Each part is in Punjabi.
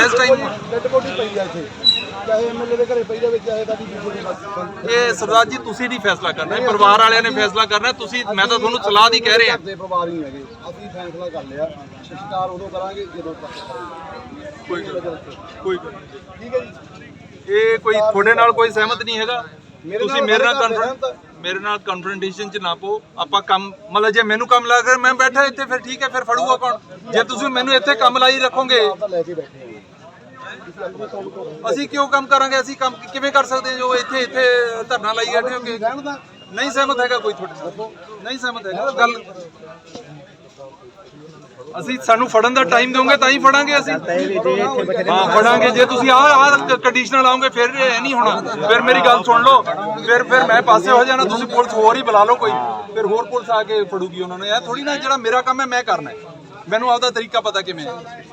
ਇਸ ਟਾਈਮ ਡੈਡ ਬੋਡੀ ਪਈ ਆ ਇੱਥੇ। ਚਾਹੇ ਐਮਐਲਏ ਦੇ ਘਰੇ ਪਈ ਜਾਵੇ ਚਾਹੇ ਸਾਡੀ ਬੀਜੇ ਦੇ ਬਸ ਇਹ ਸਰਦਾਰ ਜੀ ਤੁਸੀਂ ਨਹੀਂ ਫੈਸਲਾ ਕਰਨਾ ਇਹ ਪਰਿਵਾਰ ਵਾਲਿਆਂ ਨੇ ਫੈਸਲਾ ਕਰਨਾ ਤੁਸੀਂ ਮੈਂ ਤਾਂ ਤੁਹਾਨੂੰ ਸਲਾਹ ਦੀ ਕਹਿ ਰਿਹਾ। ਦੇ ਪਰਿਵਾਰ ਹੀ ਹੈਗੇ। ਅਸੀਂ ਫੈਸਲਾ ਕਰ ਲਿਆ। ਸ਼ਿਕਾਰ ਉਦੋਂ ਕਰਾਂਗੇ ਜਦੋਂ ਤੱਕ। ਕੋਈ ਗੱਲ ਕੋਈ ਗੱਲ ਨਹੀਂ। ਠੀਕ ਹੈ ਜੀ। ਇਹ ਕੋਈ ਤੁਹਾਡੇ ਨਾਲ ਕੋਈ ਸਹਿਮਤ ਨਹੀਂ ਹੈਗਾ? ਤੁਸੀਂ ਮੇਰੇ ਨਾਲ ਮੇਰੇ ਨਾਲ confront- ਮੇਰੇ ਨਾਲ ਕਨਫਰੰਟੇਸ਼ਨ ਚ ਨਾ ਪੋ ਆਪਾਂ ਕੰਮ ਮਤਲਬ ਜੇ ਮੈਨੂੰ ਕੰਮ ਲਾ ਕੇ ਮੈਂ ਬੈਠਾ ਇੱਥੇ ਫਿਰ ਠੀਕ ਹੈ ਫਿਰ ਫੜੂਗਾ ਕੌਣ? ਜੇ ਤੁਸੀਂ ਮੈਨੂੰ ਇੱਥੇ ਕੰਮ ਲਾਈ ਰੱਖੋਗੇ ਅਸੀਂ ਕਿਉਂ ਕੰਮ ਕਰਾਂਗੇ? ਅਸੀਂ ਕੰਮ ਕਿਵੇਂ ਕਰ ਸਕਦੇ ਜੋ ਇੱਥੇ ਇੱਥੇ ਧਰਨਾ ਲਾਈ ਬੈਠੇ ਹੋਗੇ ਰਹਿਣ ਨਹੀਂ ਸਹਿਮਤ ਹੈਗਾ ਕੋਈ ਤੁਹਾਡੇ ਨਾਲ? ਨਹੀਂ ਸਹਿਮਤ ਹੈਗਾ। ਗੱਲ ਅਸੀਂ ਸਾਨੂੰ ਫੜਨ ਦਾ ਟਾਈਮ ਦਿਓਗੇ ਤਾਂ ਹੀ ਫੜਾਂਗੇ ਅਸੀਂ। ਹਾਂ, ਫੜਾਂਗੇ। ਜੇ ਤੁਸੀਂ ਆਹ ਆਹ ਕੰਡੀਸ਼ਨਲ ਆਓਗੇ, ਫਿਰ ਇਹ ਨਹੀਂ ਹੋਣਾ। ਫਿਰ ਮੇਰੀ ਗੱਲ ਸੁਣ ਲਓ। ਫਿਰ ਫਿਰ ਮੈਂ ਪਾਸੇ ਹੋ ਜਾਣਾ। ਤੁਸੀਂ ਪੁਲਿਸ ਹੋਰ ਹੀ ਬੁਲਾ ਲਓ ਕੋਈ। ਫਿਰ ਹੋਰ ਪੁਲਿਸ ਆ ਕੇ ਫੜੂਗੀ ਉਹਨਾਂ ਨੇ। ਇਹ ਥੋੜੀ ਨਾ ਜਿਹੜਾ ਮੇਰਾ ਕੰਮ ਹੈ, ਮੈਂ ਕਰਨਾ ਮੈਨੂੰ ਆਪਦਾ ਤਰੀਕਾ ਪਤਾ ਕਿਵੇਂ ਹੈ।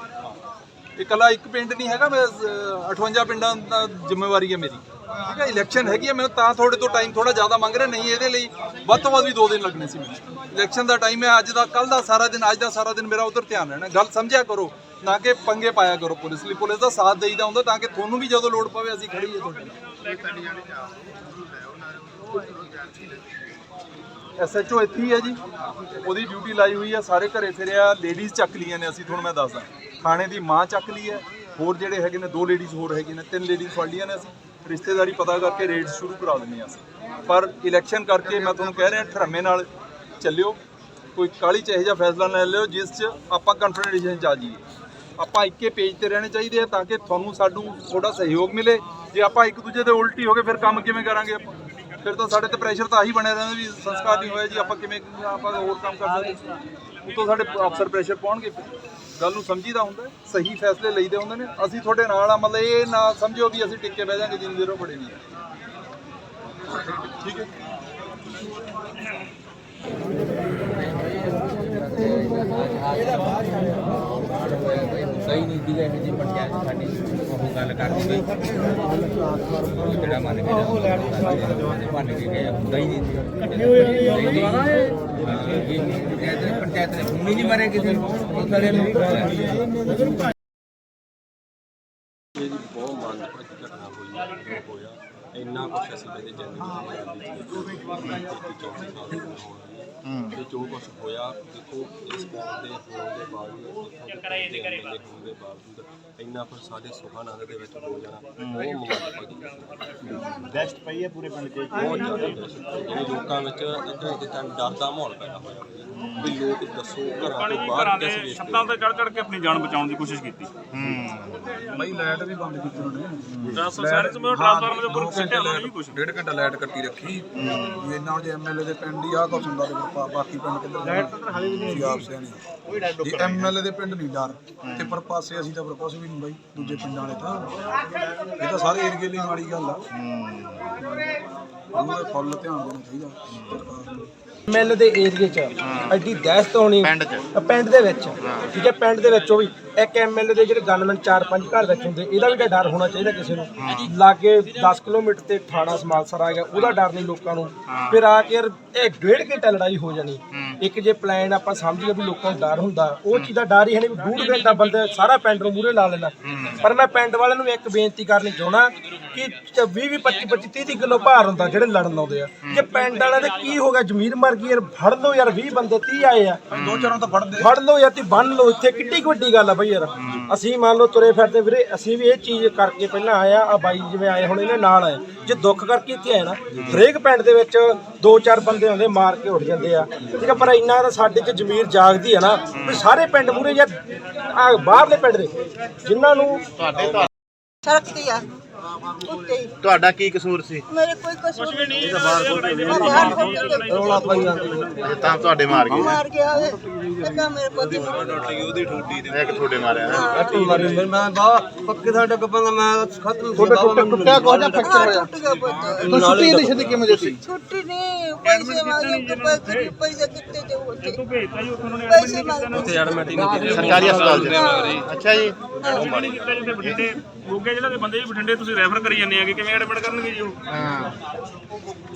ਇਕੱਲਾ ਇੱਕ ਪਿੰਡ ਨਹੀਂ ਹੈਗਾ ਮੈਂ ਅਹ, 58 ਪਿੰਡਾਂ ਦਾ ਜ਼ਿੰਮੇਵਾਰੀ ਹੈ ਮੇਰੀ। ਠੀਕ ਹੈ ਇਲੈਕਸ਼ਨ ਹੈਗੀ ਹੈ ਮੈਨੂੰ ਤਾਂ ਤੁਹਾਡੇ ਤੋਂ ਟਾਈਮ ਥੋੜਾ ਜ਼ਿਆਦਾ ਮੰਗ ਰਿਹਾ ਨਹੀਂ ਇਹਦੇ ਲਈ ਵੱਧ ਤੋਂ ਵੱਧ ਵੀ 2 ਦਿਨ ਲੱਗਣੇ ਸੀ ਮੈਨੂੰ। ਇਲੈਕਸ਼ਨ ਦਾ ਟਾਈਮ ਹੈ ਅੱਜ ਦਾ ਕੱਲ ਦਾ ਸਾਰਾ ਦਿਨ ਅੱਜ ਦਾ ਸਾਰਾ ਦਿਨ ਮੇਰਾ ਉਧਰ ਧਿਆਨ ਰਹਿਣਾ। ਗੱਲ ਸਮਝਿਆ ਕਰੋ ਨਾ ਕਿ ਪੰਗੇ ਪਾਇਆ ਕਰੋ ਪੁਲਿਸ ਲਈ। ਪੁਲਿਸ ਦਾ ਸਾਥ ਦੇਈਦਾ ਹੁੰਦਾ ਤਾਂ ਕਿ ਤੁਹਾਨੂੰ ਵੀ ਜਦੋਂ ਲੋੜ ਪਵੇ ਅਸੀਂ ਖੜੀਏ ਹੈ ਤੁਹਾਡੇ ਨਾਲ। ਐਸਐਚਓ ਇੱਥੇ ਹੀ ਹੈ ਜੀ। ਉਹਦੀ ਡਿਊਟੀ ਲਾਈ ਹੋਈ ਹੈ ਸਾਰੇ ਘਰੇ ਫਿਰਿਆ ਲੇਡੀਜ਼ ਚੱਕ ਲੀਆਂ ਨੇ ਅਸੀਂ ਤੁਹਾਨੂੰ ਮੈਂ ਦੱਸਦਾ। ਥਾਣੇ ਦੀ ਮਾਂ ਚੱਕ ਲਈ ਹੈ। ਹੋਰ ਜਿਹੜੇ ਹੈਗੇ ਨੇ, ਦੋ ਲੇਡੀਜ਼ ਹੋਰ ਹੈਗੇ ਨੇ, ਤਿੰਨ ਲੇਡੀਜ਼ ਫੜ ਲੀਆਂ ਨੇ ਅਸੀਂ। ਰਿਸ਼ਤੇਦਾਰੀ ਪਤਾ ਕਰਕੇ ਰੇਡ ਸ਼ੁਰੂ ਕਰਾ ਦਿੰਦੇ ਹਾਂ ਅਸੀਂ। ਪਰ ਇਲੈਕਸ਼ਨ ਕਰਕੇ ਮੈਂ ਤੁਹਾਨੂੰ ਕਹਿ ਰਿਹਾ, ਠਰਮੇ ਨਾਲ ਚੱਲਿਓ। ਕੋਈ ਕਾਲੀ ਚ ਇਹੋ ਜਿਹਾ ਫੈਸਲਾ ਨਾ ਲੈ ਲਿਓ, ਜਿਸ 'ਚ ਆਪਾਂ ਕਨਫਰੰਟੇਸ਼ਨ 'ਚ ਆ ਜਾਈਏ। ਆਪਾਂ ਇੱਕੇ ਪੇਜ ਤੇ ਰਹਿਣੇ ਚਾਹੀਦੇ ਆ ਤਾਂ ਕਿ ਤੁਹਾਨੂੰ ਸਾਨੂੰ ਥੋੜਾ ਸਹਿਯੋਗ ਮਿਲੇ। ਜੇ ਆਪਾਂ ਇੱਕ ਦੂਜੇ ਦੇ ਉਲਟੀ ਹੋ ਗਏ, ਫਿਰ ਕੰਮ ਕਿਵੇਂ ਕਰਾਂਗੇ ਆਪਾਂ? ਫਿਰ ਤਾਂ ਸਾਡੇ ਤੇ ਪ੍ਰੈਸ਼ਰ ਤਾਂ ਆਹੀ ਬਣਿਆ ਰਹਿੰਦਾ ਵੀ ਸੰਸਕਾਰ ਨਹੀਂ ਹੋਇਆ ਜੀ, ਆਪਾਂ ਕਿਵੇਂ ਆਪਾਂ ਹੋਰ ਕੰਮ ਕਰ ਸਕਦੇ ਉਤੋਂ ਸਾਡੇ ਅਫਸਰ ਪ੍ਰੈਸ਼ਰ ਪਾਉਣਗੇ ਗੱਲ ਨੂੰ ਸਮਝੀਦਾ ਹੁੰਦਾ ਸਹੀ ਫੈਸਲੇ ਲਈਦੇ ਹੁੰਦੇ ਨੇ। ਅਸੀਂ ਤੁਹਾਡੇ ਨਾਲ ਆ, ਮਤਲਬ ਇਹ ਨਾ ਸਮਝਿਓ ਵੀ ਅਸੀਂ ਟਿੱਕੇ ਬਹਿ ਜਾਾਂਗੇ, ਜਿੰਨੀ ਦੇਰ ਉਹ ਬੜੇ ਨਹੀਂ। ਠੀਕ ਹੈ ਸਹੀ ਨਹੀਂ ਦੀ ਇਹ ਜੀ ਪੰਚਾਇਤ ਸਾਡੀ ਉਹ ਗੱਲ ਕਰਦੀ ਗਈ ਉਹ ਜਿਹੜਾ ਮੰਨ ਕੇ ਮੰਨ ਕੇ ਹੁੰਦਾ ਹੀ ਨਹੀਂ ਇਕੱਠੇ ਹੋਏ ਪੰਚਾਇਤ ਪੰਚਾਇਤ ਨੇ ਫੋਨ ਹੀ ਨਹੀਂ ਮਾਰਿਆ ਕਿਸੇ ਨੂੰ। ਉਹ ਸਾਲੇ ਨੂੰ ਇਹ ਜੀ ਬਹੁਤ ਮੰਦਭਾਗੀ ਘਟਨਾ ਹੋਈ ਹੈ ਜੋ ਹੋਇਆ ਇੰਨਾ ਕੁਛ ਅਸੀਂ ਕਦੇ ਦੇ ਵਿੱਚ ਤੇ ਜੋ ਕੁਛ ਹੋਇਆ ਦੇਖੋ ਇਸ ਗੱਲ ਦੇ ਹੋਣ ਦੇ ਬਾਵਜੂਦ ਕਰਾਏ ਦੇ ਕਰੇ ਹੋਣ ਦੇ ਬਾਵਜੂਦ ਇੰਨਾ ਕੁਛ ਸਾਡੇ ਸੁਖਾਨੰਦ ਦੇ ਵਿੱਚ ਹੋ ਜਾਣਾ ਉਹ ਦਹਿਸ਼ਤ ਪਈ ਹੈ ਪੂਰੇ ਪਿੰਡ 'ਚ? ਬਹੁਤ ਜ਼ਿਆਦਾ ਹੈ। ਜਿਹੜੇ ਲੋਕਾਂ ਵਿੱਚ ਇੱਕ ਇੱਕ ਤਾਂ ਡਰ ਦਾ ਮਾਹੌਲ ਪੈਦਾ ਹੋਇਆ ਵੀ ਲੋਕ ਦੱਸੋ ਘਰਾਂ ਤੋਂ ਬਾਹਰ ਕਿਸ ਵੇਸ ਛੱਤਾਂ ਤੇ ਚੜ ਚੜ ਕੇ ਆਪਣੀ ਜਾਨ ਬਚਾਉਣ ਦੀ ਕੋਸ਼ਿਸ਼ ਕੀਤੀ। ਬਈ ਲਾਈਟ ਵੀ ਬੰਦ ਕੀਤੀ ਉਹਨੇ ਟ੍ਰਾਂਸਫਰ ਸ਼ਹਿਰ ਚ ਮੈਂ ਟ੍ਰਾਂਸਫਾਰਮਰ ਦੇ ਉੱਪਰ ਸਿੱਟਿਆ ਲਾਉਣੀ ਨਹੀਂ ਕੁਛ ਡੇਢ ਘੰਟਾ ਲਾਈਟ ਕੱਟੀ ਰੱਖੀ। ਵੀ ਇੰਨਾ ਜੇ ਐਮਐਲਏ ਦੇ ਪਿੰਡ ਹੀ ਆਹ ਕੁਛ ਹੁੰਦਾ ਤੇ ਫਿਰ ਬਾਕੀ ਪਿੰਡ ਕਿੱਧਰ ਲਾਈਟ ਤਾਂ ਹਾਲੇ ਵੀ ਨਹੀਂ ਆਪ ਸਿਆਣੇ ਜੀ ਐਮਐਲਏ ਦੇ ਪਿੰਡ ਨਹੀਂ ਡਰ ਤੇ ਪਰ ਪਾਸੇ ਅਸੀਂ ਤਾਂ ਫਿਰ ਕੁਛ ਵੀ ਨਹੀਂ ਬਾਈ ਦੂਜੇ ਪਿੰਡਾਂ ਵਾਲੇ ਤਾਂ। ਇਹ ਤਾਂ ਸਾਰੇ ਏਰੀਏ ਲਈ ਮਾੜੀ ਗੱਲ ਆ। ਉਹਦਾ ਫੁੱਲ ਧਿਆਨ ਦੇਣਾ ਚਾਹੀਦਾ। ਸਰਕਾਰ ਨੂੰ ਮਿਲ ਦੇ ਏਰੀਏ 'ਚ ਐਡੀ ਦਹਿਸ਼ਤ ਹੋਣੀ ਪਿੰਡ 'ਚ। ਪਿੰਡ ਦੇ ਵਿੱਚ। ਠੀਕ ਹੈ ਪਿੰਡ ਦੇ ਵਿੱਚੋਂ ਵੀ। ਇੱਕ ਐਮਐਲਏ ਦੇ ਜਿਹੜੇ ਗਨਮੈਨ ਚਾਰ ਪੰਜ ਘਰ ਵਿੱਚ ਹੁੰਦੇ ਇਹਦਾ ਵੀ ਤਾਂ ਡਰ ਹੋਣਾ ਚਾਹੀਦਾ ਕਿਸੇ ਨੂੰ। ਲਾਗੇ 10 ਕਿਲੋਮੀਟਰ ਤੇ ਥਾਣਾ ਸਮਾਲਸਰ ਆ ਗਿਆ ਉਹਦਾ ਡਰ ਨਹੀਂ ਲੋਕਾਂ ਨੂੰ। ਫਿਰ ਆ ਕੇ ਇਹ ਡੇਢ ਘੰਟਾ ਲੜਾਈ ਹੋ ਜਾਣੀ। ਇੱਕ ਜੇ ਪਲਾਨ ਆਪਾਂ ਸਮਝੀਏ ਵੀ ਲੋਕਾਂ ਨੂੰ ਡਰ ਹੁੰਦਾ ਉਹ ਚੀਜ਼ ਦਾ ਡਰ ਹੀ ਹੈ ਨਹੀਂ ਡੂਢ ਘੰਟਾ ਬੰਦੇ ਸਾਰਾ ਪਿੰਡ ਨੂੰ ਮੂਹਰੇ ਲਾ ਲੈਣਾ ਪਰ ਮੈਂ ਪਿੰਡ ਵਾਲਿਆਂ ਨੂੰ ਇੱਕ ਬੇਨਤੀ ਕਰਨੀ ਚਾਹਣਾ ਕਿ 20 20 25 25 30 30 ਕਿਲੋ ਭਾਰ ਹੁੰਦਾ ਜਿਹੜੇ ਲੜਨ ਆਉਂਦੇ ਆ। ਜੇ ਪਿੰਡ ਵਾਲਿਆਂ ਦੇ ਕੀ ਹੋ ਗਿਆ ਜ਼ਮੀਰ ਮਰ ਗਈ ਯਾਰ ਫੜ ਲਓ ਯਾਰ 20 ਬੰਦੇ 30 ਆਏ ਆ। ਦੋ ਚਾਰਾਂ ਤਾਂ ਫੜਦੇ। ਫੜ ਲਓ ਯਾਰ ਤੇ ਬੰਨ ਲਓ ਇੱਥੇ ਕਿੱਡੀ ਵੱਡੀ ਗੱਲ ਆ ਬਈ ਯਾਰ। ਅਸੀਂ ਮੰਨ ਲਓ ਤੁਰੇ ਫਿਰਦੇ ਵੀਰੇ ਅਸੀਂ ਵੀ ਇਹ ਚੀਜ਼ ਕਰਕੇ ਪਹਿਲਾਂ ਆਇਆ ਆ ਬਾਈ ਜਿਵੇਂ ਆਏ ਹੁਣ ਇਹਨੇ ਨਾਲ ਆਏ। ਜੇ ਦੁੱਖ ਕਰਕੇ ਇੱਥੇ ਆਏ ਨਾ ਹਰੇਕ ਪਿੰਡ ਦੇ ਵਿੱਚ ਦੋ ਚਾਰ ਬੰਦੇ ਆਉਂਦੇ ਮਾਰ ਕੇ ਉੱਠ ਜਾਂਦੇ ਆ। ਠੀਕ ਆ ਪਰ ਇੰਨਾ ਤਾਂ ਸਾਡੇ 'ਚ ਜ਼ਮੀਰ ਜਾਗਦੀ ਆ ਨਾ ਵੀ ਸਾਰੇ ਪਿੰਡ ਮੂਰੇ ਯਾਰ ਆ ਬਾਹਰਲੇ ਪਿੰਡ ਦੇ ਜਿਨ੍ਹਾਂ ਨੂੰ ਸ਼ਕਤੀ ਆ। ਉੱਤੇ ਹੀ। ਤੁਹਾਡਾ ਕੀ ਕਸੂਰ ਸੀ? ਮੇਰੇ ਕੋਈ ਕਸੂਰ ਨਹੀਂ ਇਹ ਤਾਂ ਬਾਹਰ ਰੌਲਾ ਪਾਈ ਜਾਂਦੇ ਤਾਂ ਤੁਹਾਡੇ ਮਾਰ ਗਏ। ਮਾਰ ਗਿਆ ਲੱਗਾ ਮੇਰੇ ਪਤੀ ਨੂੰ। ਇੱਕ ਤੁਹਾਡੇ ਮਾਰਿਆ ਨਾ। ਮੈਂ ਬਾ ਪੱਕੇ ਦਾ ਡੱਗ ਪੰਗਾ ਮੈਂ ਖਤਮ ਟੁੱਟਿਆ ਕੋਈ ਜਾਂ ਫ੍ਰੈਕਚਰ ਹੋਇਆ? ਗਿਆ ਤੂੰ। ਛੁੱਟੀ ਨਹੀਂ ਛੱਡੀ ਕਿਵੇਂ ਦਿੱਤੀ? ਛੁੱਟੀ ਨਹੀਂ ਪੈਸੇ ਮੰਗਦੇ ਪੈਸੇ ਪੈਸੇ ਕਿੱਥੇ? ਉੱਥੇ ਤੂੰ ਭੇਜਤਾ ਜੀ ਉੱਥੋਂ ਉਹਨਾਂ ਨੇ? ਪੈਸੇ ਮੰਗਦੇ ਉੱਥੇ ਐਡਮਿਟ ਹੀ ਨਹੀਂ ਕੀਤਾ। ਸਰਕਾਰੀ ਹਸਪਤਾਲ ਚ। ਅੱਛਾ ਜੀ। ਉਹ ਨਹੀਂ ਕੀਤਾ ਜਿੱਥੇ ਬਠਿੰਡੇ ਮੋਗੇ ਜ਼ਿਲ੍ਹੇ ਦੇ ਬੰਦੇ ਜੀ ਬਠਿੰਡੇ ਤੁਸੀਂ ਰੈਫਰ ਕਰੀ ਜਾਂਦੇ ਆਗੇ ਕਿਵੇਂ ਐਡਮਿਟ ਕਰਨਗੇ ਜੀ ਉਹ? ਹਾਂ।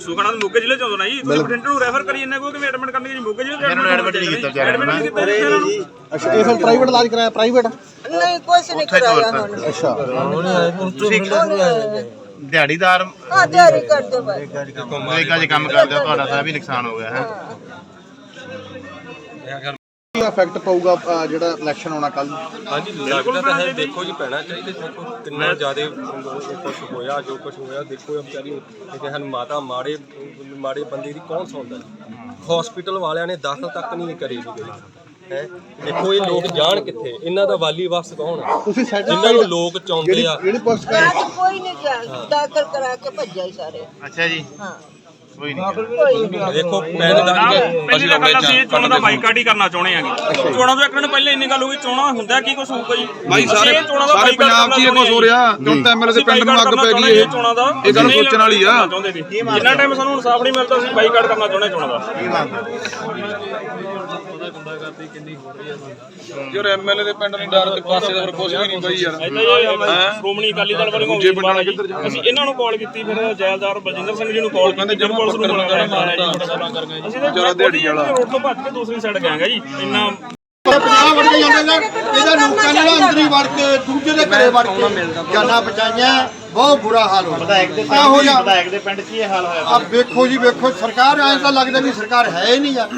ਸੁਖਣਾ ਤਾਂ ਮੋਗੇ ਜ਼ਿਲ੍ਹੇ ਚ ਆਉਂਦਾ ਨਾ ਜੀ ਤੁਸੀਂ ਬਠਿੰਡੇ ਨੂੰ ਰੈਫਰ ਕਰੀ ਜਾਂਦੇ ਕੋ ਕਿਵੇਂ ਐਡਮਿਟ ਕਰਨਗੇ ਜੀ? ਮੋਗੇ ਜ਼ਿਲ੍ਹੇ ਇਹਨਾਂ ਨੂੰ admit ਨਹੀਂ ਕੀਤਾ ਵਿਚਾਰਿਆਂ ਐਡਮਿਟ ਨੂੰ ਨਹੀਂ ਕੀਤਾ ਜੀ। ਇਹਨਾਂ ਨੂੰ ਅੱਛਾ ਇਹ ਫਿਰ ਪ੍ਰਾਈਵੇਟ ਇਲਾਜ ਕਰਾਇਆ ਪ੍ਰਾਈਵੇਟ ਨਹੀਂ ਕੁਛ ਨਹੀਂ ਕਰਾਇਆ ਹੁਣ ਅੱਛਾ। ਤੁਸੀਂ ਦਿਹਾੜੀਦਾਰ ਆ ਤਿਆਰੀ ਕਰਦੇ ਬਾਈ ਮਵੇਗਾ ਜੇ ਕੰਮ ਕਰਦੇ ਹੋ ਤੁਹਾਡਾ ਤਾਂ ਵੀ ਨੁਕਸਾਨ ਹੋ ਗਿਆ ਹੈ। ਕੀ ਇਫੈਕਟ ਪਊਗਾ ਅ, ਜਿਹੜਾ ਇਲੈਕਸ਼ਨ ਆਉਣਾ ਕੱਲ ਹਾਂਜੀ ਲੱਗਦਾ ਤਾਂ ਹੈ ਦੇਖੋ ਜੀ ਪੈਣਾ ਚਾਹੀਦਾ ਦੇਖੋ ਕਿੰਨਾ ਜ਼ਿਆਦਾ ਕੁਝ ਹੋਇਆ ਜੋ ਕੁਝ ਹੋਇਆ ਦੇਖੋ ਇਹ ਵਿਚਾਰੀ ਇਹ ਹਨ ਮਾਤਾ ਮਾੜੇ ਮਾੜੇ ਬੰਦੇ ਦੀ ਕੌਣ ਸੌਂਦਾ ਜੀ? ਹਸਪੀਟਲ ਵਾਲਿਆਂ ਨੇ ਦਾਖਲ ਤੱਕ ਨਹੀਂ ਕਰੀ ਜੀ। ਗਈ ਹੈ? ਦੇਖੋ ਇਹ ਲੋਕ ਜਾਣ ਕਿੱਥੇ? ਇਹਨਾਂ ਦਾ ਵਾਲੀ ਵਾਪਸ ਕੌਣ ਹੈ ਤੁਸੀਂ ਜਿਨ੍ਹਾਂ ਨੂੰ ਲੋਕ ਚਾਹੁੰਦੇ ਆ। ਜਿਹੜੀ ਪੁਲਿਸ ਅੱਜ ਕੋਈ ਨਹੀਂ ਗਿਆ ਦਾਖਲ ਕਰਾ ਕੇ ਭੱਜਿਆ ਹੀ ਸਾਰੇ। ਅੱਛਾ ਜੀ। ਹਾਂ। ਕੋਈ ਨਹੀਂ ਦੇਖੋ ਪਿੰਡ ਦਾ ਪਹਿਲੀ ਤਾਂ ਗੱਲ ਅਸੀਂ ਇਹ ਚੋਣਾਂ ਦਾ ਬਾਈਕਾਟ ਹੀ। ਕਰਨਾ ਚਾਹੁੰਦੇ ਆਂਗੇ ਚੋਣਾਂ ਤੋਂ ਇੱਕ ਦਿਨ ਪਹਿਲਾਂ ਇੰਨੀ ਗੱਲ ਹੋ ਗਈ ਚੋਣਾਂ ਹੁੰਦਾ ਕੀ ਕੁਝ ਹੋਊਗਾ ਜੀ? ਭਾਈ ਅਸੀਂ ਸਾਰੇ ਸਾਰੇ ਪੰਜਾਬ 'ਚ ਇਹ ਕੁਝ ਹੋ ਰਿਹਾ ਕਿਉਂ ਤਾਂ ਐਮਐਲਏ ਦੇ ਪਿੰਡ ਨੂੰ ਅੱਗ ਪੈ ਗਈ ਇਹ। ਚੋਣਾਂ ਦਾ? ਇਹ ਗੱਲ ਸੋਚਣ ਵਾਲੀ ਆ। ਜਿੰਨਾ ਟਾਈਮ ਸਾਨੂੰ ਇਨਸਾਫ ਨਹੀਂ ਮਿਲਦਾ ਅਸੀਂ ਬਾਈਕਾਟ ਕਰਨਾ ਚਾਹੁੰਦੇ ਚੋਣਾਂ ਦਾ। ਯਾਰ ਐਮਐਲਏ ਦੇ ਪਿੰਡ ਨਹੀਂ ਡਰ ਤੇ ਪਾਸੇ ਦਾ ਫਿਰ ਕੁਝ ਵੀ ਨਹੀਂ ਬਈ ਯਾਰ। ਹੀ? ਸ਼੍ਰੋਮਣੀ ਅਕਾਲੀ ਦਲ ਵਾਲੇ ਦੂਜੇ ਪਿੰਡਾਂ ਨਾਲ ਕਿੱਧਰ ਜਾਣਾ? ਅਸੀਂ ਇਹਨਾਂ ਨੂੰ ਕਾਲ ਕੀਤੀ ਫਿਰ ਜੈਲਦਾਰ ਬਲਜਿੰਦਰ ਸਿੰਘ ਜੀ ਨੂੰ ਕਾਲ ਕੀਤੀ ਜਨ ਪੁਲਿਸ ਨੂੰ ਬੁਲਾਇਆ। ਅਸੀਂ ਤਾਂ। ਜਰਾ ਦਿਹਾੜੀ ਵਾਲਾ। ਰੋਡ ਤੋਂ ਭੱਜ ਕੇ ਦੂਸਰੀ ਸਾਈਡ ਗਏ ਜੀ ਇੰਨਾ ਪੰਜਾਬ ਵੜ ਕੇ ਜਾਂਦੇ ਨੇ ਇਹਦਾ ਲੋਕਾਂ ਨੇ ਨਾ ਅੰਦਰ ਹੀ ਵੜ ਕੇ ਦੂਜੇ ਦੇ ਘਰੇ ਵੜ ਕੇ ਜਾਨਾਂ ਬਚਾਈਆਂ ਬਹੁਤ ਬੁਰਾ ਹਾਲ ਹੋ ਵਿਧਾਇਕ ਦੇ ਗਿਆ ਵਿਧਾਇਕ ਦੇ ਪਿੰਡ 'ਚ ਹੀ ਇਹ ਹਾਲ ਹੋਇਆ। ਆ ਵੇਖੋ ਜੀ ਵੇਖੋ ਸਰਕਾਰ ਐਂ ਤਾਂ ਲੱਗਦਾ ਵੀ ਸਰਕਾਰ ਹੈ ਹੀ ਨਹੀਂ ਯਾਰ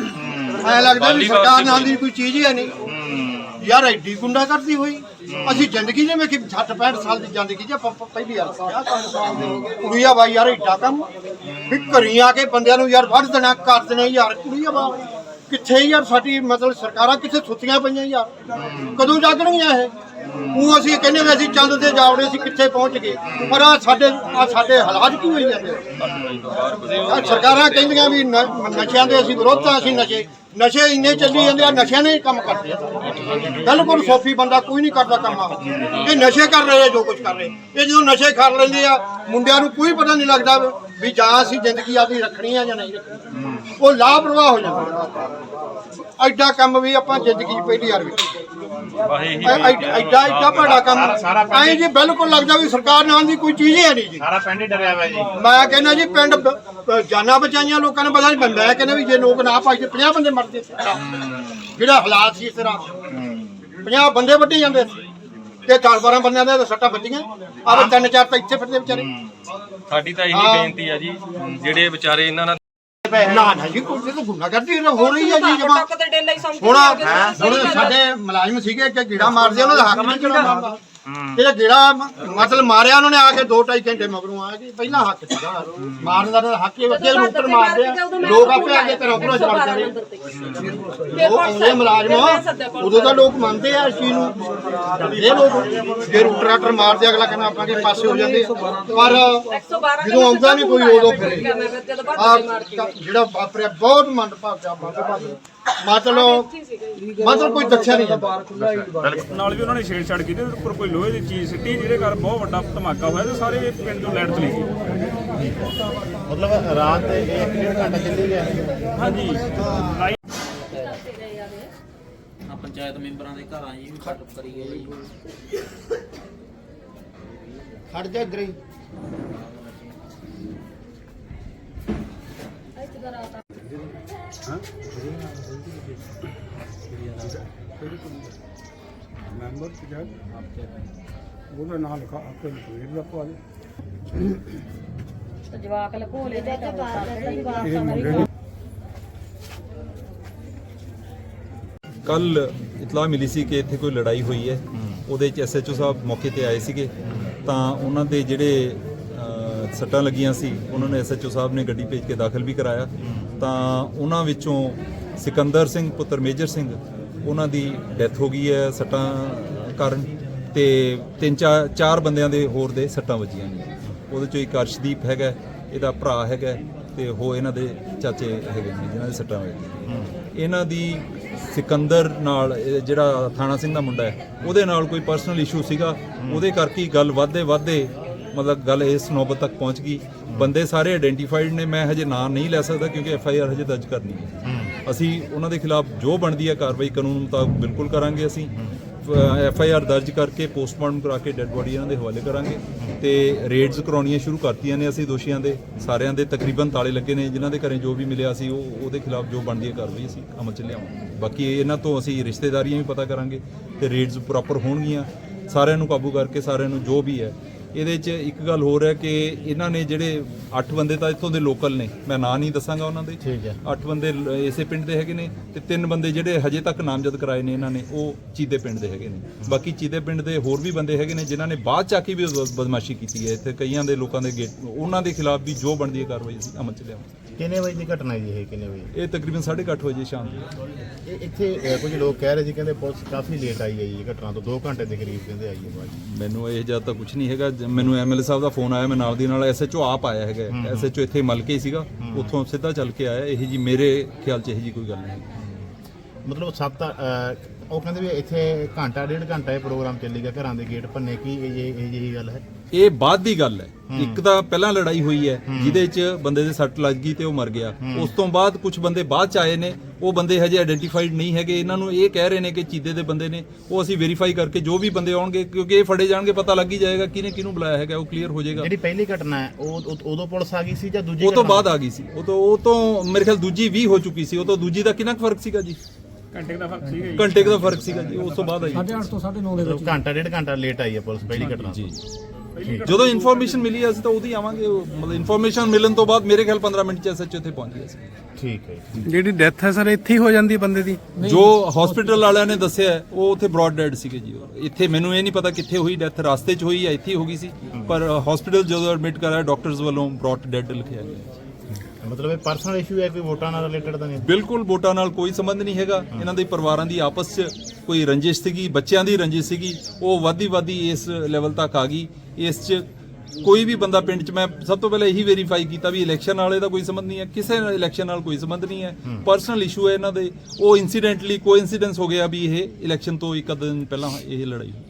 ਐਂ ਲੱਗਦਾ ਵੀ ਸਰਕਾਰ ਨਾਲ ਦੀ ਕੋਈ ਚੀਜ਼ ਹੀ ਹੈ ਨਹੀਂ। ਯਾਰ ਐਡੀ ਗੁੰਡਾ ਕਰਦੀ ਹੋਈ। ਅਸੀਂ ਜ਼ਿੰਦਗੀ ਨੇ ਵੇਖੀ 60 65 ਸਾਲ ਦੀ ਜ਼ਿੰਦਗੀ ਪ- ਪਹਿਲੀ ਵਾਰ। ਕੁੜੀਆ ਬਾਈ ਯਾਰ ਐਡਾ ਕੰਮ। ਵੀ ਘਰੀ ਆ ਕੇ ਬੰਦਿਆਂ ਨੂੰ ਯਾਰ ਵੱਢ ਦੇਣਾ ਕਰ ਦੇਣਾ ਯਾਰ ਕੁੜੀਆ ਬਾ ਕਿੱਥੇ ਯਾਰ ਸਾਡੀ ਮਤਲਬ ਸਰਕਾਰਾਂ ਕਿੱਥੇ ਸੁੱਤੀਆਂ ਪਈਆਂ ਯਾਰ? ਕਦੋਂ ਜਾਗਣਗੀਆਂ ਇਹ? ਉਹ ਅਸੀਂ ਕਹਿੰਦੇ ਵੀ ਅਸੀਂ ਚੰਦ ਤੇ ਜਾਵੜੇ ਅਸੀਂ ਕਿੱਥੇ ਪਹੁੰਚ ਗਏ? ਪਰ ਆ ਸਾਡੇ ਆ ਸਾਡੇ ਹਾਲਾਤ ਕੀ ਹੋਈ ਜਾਂਦੇ? ਆ ਸਰਕਾਰਾਂ ਕਹਿੰਦੀਆਂ ਵੀ ਨ- ਨਸ਼ਿਆਂ ਦੇ ਅਸੀਂ ਵਿਰੋਧ ਆ ਅਸੀਂ ਨਸ਼ੇ ਨਸ਼ੇ ਇੰਨੇ ਚੱਲੀ ਜਾਂਦੇ ਆ, ਨਸ਼ਿਆਂ ਨੇ ਹੀ ਕੰਮ ਕਰਦੇ ਆ। ਬਿਲਕੁਲ ਸੋਫੀ ਬੰਦਾ ਕੋਈ ਨਹੀਂ ਕਰਦਾ ਕੰਮ ਆ ਇਹ ਨਸ਼ੇ ਕਰ ਰਹੇ ਆ ਜੋ ਕੁਝ ਕਰ ਰਹੇ। ਇਹ ਜਦੋਂ ਨਸ਼ੇ ਕਰ ਲੈਂਦੇ ਆ, ਮੁੰਡਿਆਂ ਨੂੰ ਕੋਈ ਪਤਾ ਨਹੀਂ ਲੱਗਦਾ ਵੀ ਜਾਂ ਅਸੀਂ ਜ਼ਿੰਦਗੀ ਆਪਦੀ ਰੱਖਣੀ ਆ ਜਾਂ ਨਹੀਂ ਰੱਖਣੀ। ਉਹ ਲਾਪਰਵਾਹ ਹੋ ਜਾਂਦੇ ਐਡਾ ਕੰਮ ਵੀ ਆਪਾਂ ਜ਼ਿੰਦਗੀ 'ਚ ਪਹਿਲੀ ਵਾਰ ਵੇਖਿਆ ਐ- ਐ- ਐਡਾ ਐਡਾ ਭਾੜਾ ਕੰਮ ਐਂ ਜੀ ਬਿਲਕੁਲ ਲੱਗਦਾ ਵੀ ਸਰਕਾਰ ਨਾਲ ਦੀ ਕੋਈ ਚੀਜ਼ ਹੀ ਹੈ ਨਹੀਂ ਜੀ। ਸਾਰਾ ਪਿੰਡ ਹੀ ਡਰਿਆ ਹੋਇਆ ਜੀ। ਮੈਂ ਕਹਿੰਦਾ ਜੀ ਪਿੰਡ ਬ- ਬ- ਜਾਨਾਂ ਬਚਾਈਆਂ ਲੋਕਾਂ ਨੇ ਪਤਾ ਨਹੀਂ ਮੈਂ ਕਹਿੰਦਾ ਵੀ ਜੇ ਲੋਕ ਨਾ ਭਾਈ 50 ਬੰਦੇ ਮਰਦੇ ਸੀ ਜਿਹੜਾ ਹਾਲਾਤ ਸੀ ਇਸ ਤਰ੍ਹਾਂ। 50 ਬੰਦੇ ਵੱਢੇ ਜਾਂਦੇ ਸੀ ਤੇ 10 12 ਬੰਦਿਆਂ ਦੇ ਤਾਂ ਸੱਟਾਂ ਵੱਜੀਆਂ। ਆਹ ਤਿੰਨ ਚਾਰ ਤਾਂ ਇੱਥੇ ਫਿਰਦੇ ਵਿਚਾਰੇ। ਸਾਡੀ ਤਾਂ ਇਹੀ ਬੇਨਤੀ ਆ ਜੀ ਜਿਹੜੇ ਵਿਚਾਰੇ ਇਹਨਾਂ ਨਾਲ ਨਾ ਨਾ ਜੀ ਕੋਈ ਤਾਂ ਗੁੰਡਾ ਕਰਦੀ ਹੋ ਰਹੀ ਹੈ ਜੀ ਜਮਾ। ਹੁਣ ਹੁਣ ਸਾਡੇ ਮੁਲਾਜ਼ਮ ਸੀਗੇ ਕਿ ਗੀੜਾ ਮਾਰਦੇ ਉਹਨਾਂ ਦਾ ਹੱਕ ਨਹੀਂ ਮਾਰਦਾ। ਇਹ ਮ- ਮਤਲਬ ਮਾਰਿਆ ਉਹਨਾਂ ਨੇ ਆ ਕੇ 2.5 ਘੰਟੇ ਮਗਰੋਂ ਆ ਕੇ ਪਹਿਲਾਂ ਹੱਕ ਸੀਗਾ। ਮਾਰਨ ਦਾ ਤਾਂ ਹੱਕ ਹੀ ਅੱਗੇ ਰੂਟਰ ਮਾਰਦੇ ਆ। ਲੋਕ ਆਪੇ ਆ ਕੇ ਘਰੋਂ ਘਰੋਂ ਜਵਾਬ ਜਾਂਦੇ ਉਹ ਆਉਂਦੇ ਮੁਲਾਜ਼ਮ ਉਦੋਂ ਤਾਂ ਲੋਕ ਮੰਨਦੇ ਆ ਇਸ ਚੀਜ਼ ਨੂੰ। ਡਰਦੇ ਲੋਕ ਜੇ ਰੂਟਰ ਰਾਟਰ ਮਾਰਦੇ ਅਗਲਾ ਕਹਿੰਦਾ ਆਪਾਂ ਕੇ ਪਾਸੇ ਹੋ ਜਾਂਦੇ। ਪਰ ਜਦੋਂ ਆਉਂਦਾ ਨਹੀਂ ਕੋਈ ਉਦੋਂ ਫਿਰ ਆ ਜਿਹੜਾ ਵਾਪਰਿਆ ਬਹੁਤ ਮੰਦਭਾਗਾ ਮੰਦਭਾਗਾ। ਮਤਲਬ ਮਤਲਬ ਕੋਈ ਦੱਸਿਆ ਨਹੀਂ ਜਾਂਦਾ। ਨਾਲ ਵੀ ਉਹਨਾਂ ਨੇ ਛੇੜਛਾੜ ਕੀਤੀ ਉਹਦੇ ਉੱਪਰ ਕੋਈ ਲੋਹੇ ਦੀ ਚੀਜ਼ ਸਿੱਟੀ ਜਿਹਦੇ ਕਾਰਨ ਬਹੁਤ ਵੱਡਾ ਧਮਾਕਾ ਹੋਇਆ ਤੇ ਸਾਰੇ ਪਿੰਡ ਨੂੰ ਲਾਈਟ ਚਲੀ ਗਈ। ਮਤਲਬ ਰਾਤ ਦੇ ਇੱਕ ਡੇਢ ਘੰਟਾ ਚੱਲੀ ਗਿਆ ਹਾਂਜੀ। ਆ ਪੰਚਾਇਤ ਮੈਂਬਰਾਂ ਦੇ ਘਰਾਂ ਜੀ ਵੀ ਘੱਟ ਕਰੀ ਗਏ ਜੀ। ਖੜ ਜਾ ਗਰੀ। ਮੈਂਬਰ ਕਿਹਾ ਉਹਦਾ ਨਾਮ ਲਿਖਾ ਆਪੇ ਵੀਰ ਦਾ ਪਵਾ ਜਵਾਕ ਲਕੋ ਲੈ ਤੇ ਕੱਲ ਇਤਲਾਹ ਮਿਲੀ ਸੀ ਕਿ ਇੱਥੇ ਕੋਈ ਲੜਾਈ ਹੋਈ ਹੈ। ਉਹਦੇ ਚ ਐਸਐਚਓ ਸਾਹਿਬ ਮੌਕੇ ਤੇ ਆਏ ਸੀਗੇ। ਤਾਂ ਉਹਨਾਂ ਦੇ ਜਿਹੜੇ ਸੱਟਾਂ ਲੱਗੀਆਂ ਸੀ ਉਹਨਾਂ ਨੇ ਐਸਐਚਓ ਸਾਹਿਬ ਨੇ ਗੱਡੀ ਭੇਜ ਕੇ ਦਾਖਲ ਵੀ ਕਰਾਇਆ। ਤਾਂ ਉਹਨਾਂ ਵਿੱਚੋਂ ਸਿਕੰਦਰ ਸਿੰਘ ਪੁੱਤਰ ਮੇਜਰ ਸਿੰਘ ਉਹਨਾਂ ਦੀ ਡੈਥ ਹੋ ਗਈ ਹੈ ਸੱਟਾਂ ਕਾਰਨ ਤੇ ਤਿੰਨ ਚਾਰ ਚਾਰ ਬੰਦਿਆਂ ਦੇ ਹੋਰ ਦੇ ਸੱਟਾਂ ਵੱਜੀਆਂ ਨੇ। ਉਹਦੇ ਚੋਂ ਇੱਕ ਅਰਸ਼ਦੀਪ ਹੈਗਾ ਇਹਦਾ ਭਰਾ ਹੈਗਾ ਤੇ ਉਹ ਇਹਨਾਂ ਦੇ ਚਾਚੇ ਹੈਗੇ ਨੇ ਜਿਨ੍ਹਾਂ ਦੇ ਸੱਟਾਂ ਵੱਜੀਆਂ ਇਹਨਾਂ ਦੀ ਸਿਕੰਦਰ ਨਾਲ ਜਿਹੜਾ ਥਾਣਾ ਸਿੰਘ ਦਾ ਮੁੰਡਾ ਹੈ ਉਹਦੇ ਨਾਲ ਕੋਈ ਪਰਸਨਲ ਇਸ਼ੂ ਸੀਗਾ। ਉਹਦੇ ਕਰਕੇ ਹੀ ਗੱਲ ਵੱਧਦੇ ਵੱਧਦੇ ਮਤਲਬ ਗੱਲ ਇਸ ਨੌਬਤ ਤੱਕ ਪਹੁੰਚ ਗਈ। ਬੰਦੇ ਸਾਰੇ ਆਇਡੈਂਟੀਫਾਈਡ ਨੇ ਮੈਂ ਹਜੇ ਨਾਂ ਨਹੀਂ ਲੈ ਸਕਦਾ ਕਿਉਂਕਿ ਐਫ ਆਈ ਆਰ ਹਜੇ ਦਰਜ ਕਰਨੀ ਹੈ। ਅਸੀਂ ਉਹਨਾਂ ਦੇ ਖਿਲਾਫ ਜੋ ਬਣਦੀ ਹੈ ਕਾਰਵਾਈ ਕਾਨੂੰਨ ਮੁਤਾਬਕ ਬਿਲਕੁਲ ਕਰਾਂਗੇ ਅਸੀਂ। ਐਫ ਆਈ ਆਰ ਦਰਜ ਕਰਕੇ ਪੋਸਟਮਾਰਟਮ ਕਰਾ ਕੇ ਡੈੱਡ ਬੋਡੀ ਇਹਨਾਂ ਦੇ ਹਵਾਲੇ ਕਰਾਂਗੇ। ਤੇ ਰੇਡਸ ਕਰਾਉਣੀਆਂ ਸ਼ੁਰੂ ਕਰਤੀਆਂ ਨੇ ਅਸੀਂ ਦੋਸ਼ੀਆਂ ਦੇ। ਸਾਰਿਆਂ ਦੇ ਤਕਰੀਬਨ ਤਾਲੇ ਲੱਗੇ ਨੇ। ਜਿਨ੍ਹਾਂ ਦੇ ਘਰੇ ਜੋ ਵੀ ਮਿਲਿਆ ਸੀ ਉਹ ਉਹਦੇ ਖਿਲਾਫ ਜੋ ਬਣਦੀ ਹੈ ਕਾਰਵਾਈ ਅਸੀਂ ਅਮਲ ਚ ਲਿਆਵਾਂਗੇ। ਬਾਕੀ ਇਹਨਾਂ ਤੋਂ ਅਸੀਂ ਰਿਸ਼ਤੇਦਾਰੀਆਂ ਵੀ ਪਤਾ ਕਰਾਂਗੇ ਤੇ ਰੇਡਸ ਪ੍ਰੋਪਰ ਹੋਣਗੀਆਂ। ਸਾਰਿਆਂ ਨੂੰ ਕਾਬੂ ਕਰਕੇ ਸਾਰਿਆਂ ਨੂੰ ਜੋ ਵੀ ਹੈ ਇਹਦੇ 'ਚ ਇੱਕ ਗੱਲ ਹੋਰ ਹੈ ਕਿ ਇਹਨਾਂ ਨੇ ਜਿਹੜੇ 8 ਬੰਦੇ ਤਾਂ ਇੱਥੋਂ ਦੇ ਲੋਕਲ ਨੇ। ਮੈਂ ਨਾਂ ਨਹੀਂ ਦੱਸਾਂਗਾ ਉਹਨਾਂ ਦੇ। ਠੀਕ ਹੈ। 8 ਬੰਦੇ ਲ- ਇਸੇ ਪਿੰਡ ਦੇ ਹੈਗੇ ਨੇ ਤੇ ਤਿੰਨ ਬੰਦੇ ਜਿਹੜੇ ਹਜੇ ਤੱਕ ਨਾਮਜ਼ਦ ਕਰਾਏ ਨੇ ਇਹਨਾਂ ਨੇ ਉਹ ਚੀਦੇ ਪਿੰਡ ਦੇ ਹੈਗੇ ਨੇ। ਬਾਕੀ ਚੀਦੇ ਪਿੰਡ ਦੇ ਹੋਰ ਵੀ ਬੰਦੇ ਹੈਗੇ ਨੇ ਜਿਨ੍ਹਾਂ ਨੇ ਬਾਅਦ ਚ ਆ ਕੇ ਵੀ ਬਦ- ਬਦਮਾਸ਼ੀ ਕੀਤੀ ਹੈ। ਇੱਥੇ ਕਈਆਂ ਦੇ ਲੋਕਾਂ ਦੇ ਗੇਟ ਉਹਨਾਂ ਦੇ ਖਿਲਾਫ ਵੀ ਜੋ ਬਣਦੀ ਹੈ ਕਾਰਵਾਈ ਅਸੀਂ ਅਮਲ ਚ ਲਿਆਵਾਂਗੇ। ਕਿੰਨੇ ਵਜੇ ਦੀ ਘਟਨਾ ਜੀ ਇਹ? ਕਿੰਨੇ ਵਜੇ? ਇਹ ਤਕਰੀਬਨ 8:30 ਵਜੇ ਸ਼ਾਮ ਦੀ। ਇਹ ਇੱਥੇ ਕੁਝ ਲੋਕ ਕਹਿ ਰਹੇ ਸੀ ਕਹਿੰਦੇ ਪੁਲਿਸ ਕਾਫੀ ਲੇਟ ਆਈ ਹੈ ਜੀ ਘਟਨਾ ਤੋਂ 2 ਘੰਟੇ ਦੇ ਕਰੀਬ ਕਹਿੰਦੇ ਆਈ ਹੈ ਬਾਅਦ ਮੈਨੂੰ ਇਹ ਜਦ ਤੱਕ ਕੁਝ ਨਹੀਂ ਹੈਗਾ। ਜ- ਮੈਨੂੰ ਐਮਐਲਏ ਸਾਹਿਬ ਦਾ ਫੋਨ ਆਇਆ ਮੈਂ ਨਾਲ ਦੀ ਨਾਲ ਐਸਐਚਓ ਆਪ ਆਇਆ ਹੈਗਾ। ਐਸਐਚਓ ਇੱਥੇ ਮਲ ਕੇ ਹੀ ਸੀਗਾ ਉੱਥੋਂ ਸਿੱਧਾ ਚੱਲ ਕੇ ਆਇਆ। ਇਹ ਜੀ ਮੇਰੇ ਖਿਆਲ 'ਚ ਇਹ ਜੀ ਕੋਈ ਗੱਲ ਨਹੀਂ ਮਤਲਬ ਸੱਤ ਅ, ਉਹ ਕਹਿੰਦੇ ਵੀ ਇੱਥੇ ਘੰਟਾ ਡੇਢ ਘੰਟਾ ਇਹ ਪ੍ਰੋਗਰਾਮ ਚੱਲੇਗਾ ਘਰਾਂ ਦੇ ਗੇਟ ਭੰਨੇ ਕੀ ਇਹ ਇਹ ਇਹ ਜਿਹੀ ਗੱਲ ਹੈ? ਇਹ ਬਾਅਦ ਦੀ ਗੱਲ ਹੈ। ਇੱਕ ਤਾਂ ਪਹਿਲਾਂ ਲੜਾਈ ਹੋਈ ਹੈ ਜਿਹਦੇ 'ਚ ਬੰਦੇ ਦੇ ਸੱਟ ਲੱਗ ਗਈ ਤੇ ਉਹ ਮਰ ਗਿਆ। ਉਸ ਤੋਂ ਬਾਅਦ ਕੁਝ ਬੰਦੇ ਬਾਅਦ 'ਚ ਆਏ ਨੇ ਉਹ ਬੰਦੇ ਹਜੇ ਆਇਡੈਂਟੀਫਾਈਡ ਨਹੀਂ ਹੈਗੇ। ਇਹਨਾਂ ਨੂੰ ਇਹ ਕਹਿ ਰਹੇ ਨੇ ਕਿ ਚੀਦੇ ਦੇ ਬੰਦੇ ਨੇ ਉਹ ਅਸੀਂ ਵੈਰੀਫਾਈ ਕਰਕੇ ਜੋ ਵੀ ਬੰਦੇ ਆਉਣਗੇ ਕਿਉਂਕਿ ਇਹ ਫੜੇ ਜਾਣਗੇ ਪਤਾ ਲੱਗ ਹੀ ਜਾਏਗਾ ਕਿਹਨੇ ਕਿਹਨੂੰ ਬੁਲਾਇਆ ਹੈਗਾ ਉਹ ਕਲੀਅਰ ਹੋ ਜਾਏਗਾ। ਜਿਹੜੀ ਪਹਿਲੀ ਘਟਨਾ ਹੈ ਉਹ ਉਦੋਂ ਪੁਲਿਸ ਆ ਗਈ ਸੀ ਜਾਂ ਦੂਜੀ ਉਹ ਤੋਂ? ਬਾਅਦ ਆ ਗਈ ਸੀ। ਉਹ ਤੋਂ ਉਹ ਤੋਂ ਮੇਰੇ ਖਿਆਲ ਦੂਜੀ ਵੀ ਹੋ ਚੁੱਕੀ ਸੀ। ਉਹ ਤੋਂ ਦੂਜੀ ਦਾ ਕਿੰਨਾ ਕੁ ਫ਼ਰਕ ਸੀਗਾ ਜੀ? ਘੰਟੇ ਦਾ ਫ਼ਰਕ ਸੀਗਾ ਜੀ। ਘੰਟੇ ਦਾ ਫ਼ਰਕ ਸੀਗਾ ਜੀ ਉਸ ਤੋਂ ਬਾਅਦ ਆਈ। ਮਤਲਬ ਘੰਟਾ ਡੇਢ ਘੰਟਾ ਲੇਟ ਆਈ ਹੈ ਪੁਲਿਸ ਪਹਿਲੀ ਘਟਨਾ ਤੋਂ। ਜਦੋਂ ਇਨਫੋਰਮੇਸ਼ਨ ਮਿਲੀ ਅਸੀਂ ਤਾਂ ਉਦੋਂ ਹੀ ਆਵਾਂਗੇ। ਉਹ ਮਤਲਬ ਇਨਫੋਰਮੇਸ਼ਨ ਮਿਲਣ ਤੋਂ ਬਾਅਦ ਮੇਰੇ ਖਿਆਲ 15 ਮਿੰਟ ਚ ਐਸਐਚਓ ਇੱਥੇ ਪਹੁੰਚ ਗਿਆ ਸੀ। ਠੀਕ ਹੈ ਜੀ। ਜਿਹੜੀ ਡੈਥ ਹੈ ਸਰ ਇੱਥੇ ਹੀ ਹੋ ਜਾਂਦੀ ਹੈ ਬੰਦੇ ਦੀ? ਜੋ ਹਸਪੀਟਲ ਵਾਲਿਆਂ ਨੇ ਦੱਸਿਆ ਹੈ, ਉਹ ਉੱਥੇ ਬ੍ਰੌਡ ਡੈਡ ਸੀਗੇ ਜੀ। ਉਹ। ਇੱਥੇ ਮੈਨੂੰ ਇਹ ਨਹੀਂ ਪਤਾ ਕਿੱਥੇ ਹੋਈ ਡੈਥ ਰਸਤੇ 'ਚ ਹੋਈ ਜਾਂ ਇੱਥੇ ਹੀ ਹੋ ਗਈ ਸੀ। ਪਰ ਹਸਪੀਟਲ ਜਦੋਂ ਐਡਮਿਟ ਕਰਾਇਆ ਡਾਕਟਰਸ ਵੱਲੋਂ ਬ੍ਰੌਡ ਡੈਡ ਲਿਖਿਆ ਗਿਆ। ਮਤਲਬ ਇਹ ਪਰਸਨਲ ਇਸ਼ੂ ਹੈ ਕੋਈ ਵੋਟਾਂ ਨਾਲ ਰਿਲੇਟਡ ਤਾਂ ਨਹੀਂ? ਬਿਲਕੁਲ ਵੋਟਾਂ ਨਾਲ ਕੋਈ ਸੰਬੰਧ ਨਹੀਂ ਹੈਗਾ। ਇਹਨਾਂ ਦੇ ਪਰਿਵਾਰਾਂ ਦੀ ਆਪਸ 'ਚ ਕੋਈ ਰੰਜਿਸ਼ ਸੀਗੀ ਬੱਚਿਆਂ ਦੀ ਰੰਜਿਸ਼ ਸੀਗੀ ਉਹ ਵਾਦੀ ਵਾਦੀ ਇਸ ਲੈਵਲ ਤੱਕ ਆ ਗਈ। ਇਸ 'ਚ ਕੋਈ ਵੀ ਬੰਦਾ ਪਿੰਡ 'ਚ ਮੈਂ ਸਭ ਤੋਂ ਪਹਿਲਾਂ ਇਹੀ ਵੈਰੀਫਾਈ ਕੀਤਾ ਵੀ ਇਲੈਕਸ਼ਨ ਵਾਲੇ ਦਾ ਕੋਈ ਸੰਬੰਧ ਨਹੀਂ ਹੈ ਕਿਸੇ ਨਾਲ ਇਲੈਕਸ਼ਨ ਨਾਲ ਕੋਈ ਸੰਬੰਧ ਨਹੀਂ ਹੈ। ਪਰਸਨਲ ਇਸ਼ੂ ਹੈ ਇਹਨਾਂ ਦੇ। ਉਹ ਇਨਸੀਡੈਂਟਲੀ ਕੋਇਨਸੀਡੈਂਸ ਹੋ ਗਿਆ ਵੀ ਇਹ ਇਲੈਕਸ਼ਨ ਤੋਂ ਇੱਕ ਦਿਨ ਪਹਿਲਾਂ ਇਹ ਲੜਾਈ ਹੋਈ।